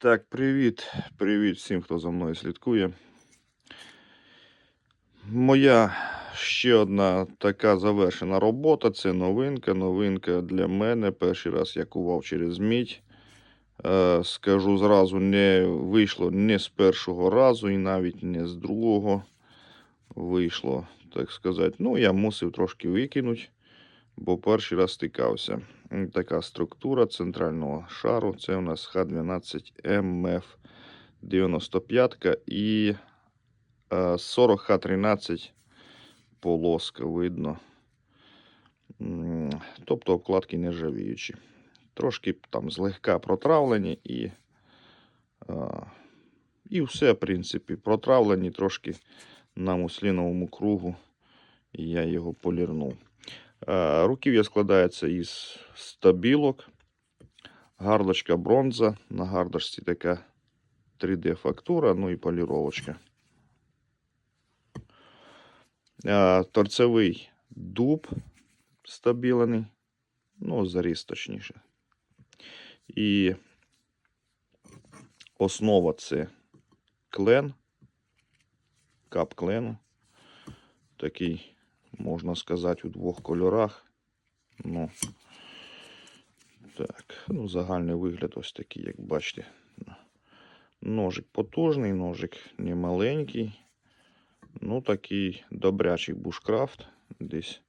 Так, привіт, привіт всім, хто за мною слідкує. Моя ще одна така завершена робота. Це новинка. Новинка для мене. Перший раз я кував через мідь. Е, скажу зразу, не вийшло не з першого разу і навіть не з другого. Вийшло, так сказати. Ну, я мусив трошки викинути, бо перший раз стикався. Така структура центрального шару. Це у нас Х12МФ 95 і е, 40 Х13 полоска видно. Тобто обкладки нержавіючі. Трошки там злегка протравлені і, е, і все, в принципі, протравлені трошки на мусліновому кругу. Я його полірнув. Е, Руків'я складається із стабілок, гардочка бронза. На гардочці така 3D-фактура, ну і поліровочка. Е, Торцевий дуб стабілений, ну, заріз точніше. І основа це клен, кап клену. Такий, можна сказати, у двох кольорах. Ну, так, ну, загальний вигляд ось такий, як бачите. Ножик потужний, ножик не маленький. Ну, такий добрячий бушкрафт. Десь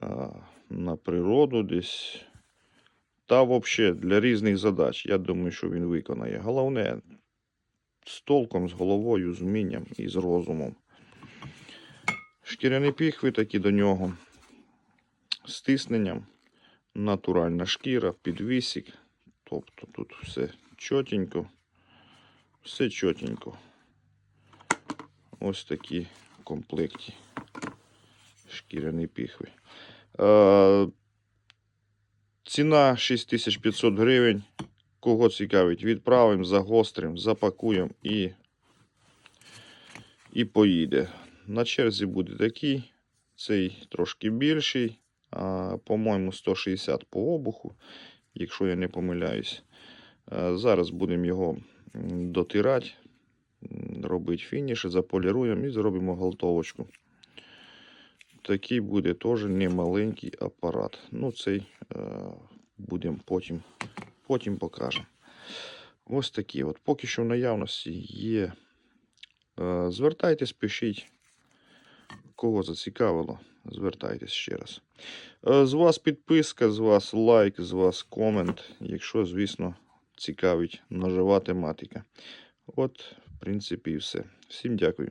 а, на природу, десь. Та взагалі для різних задач. Я думаю, що він виконає. Головне, з толком, з головою, з вмінням і з розумом. Шкіряні піхви такі до нього. З тисненням. Натуральна шкіра, підвісик. Тобто тут все чотенько. Все чотенько. Ось такі комплекті. Шкіряні піхви. Е, ціна 6500 гривень. Кого цікавить, відправимо, загострим, запакуємо і, і поїде. На черзі буде такий. Цей трошки більший. По-моєму, 160 по обуху, якщо я не помиляюсь. Е, Зараз будемо його дотирати, робити фініші, заполіруємо і зробимо галтовочку. Такий буде теж немаленький апарат. Ну, цей е, будемо потім, потім покажемо. Ось такі. От поки що в наявності є. Е, звертайтесь, пишіть. Кого зацікавило, звертайтесь ще раз. Е, З вас підписка, з вас лайк, з вас комент, якщо, звісно, цікавить ножова тематика. От, в принципі, і все. Всім дякую.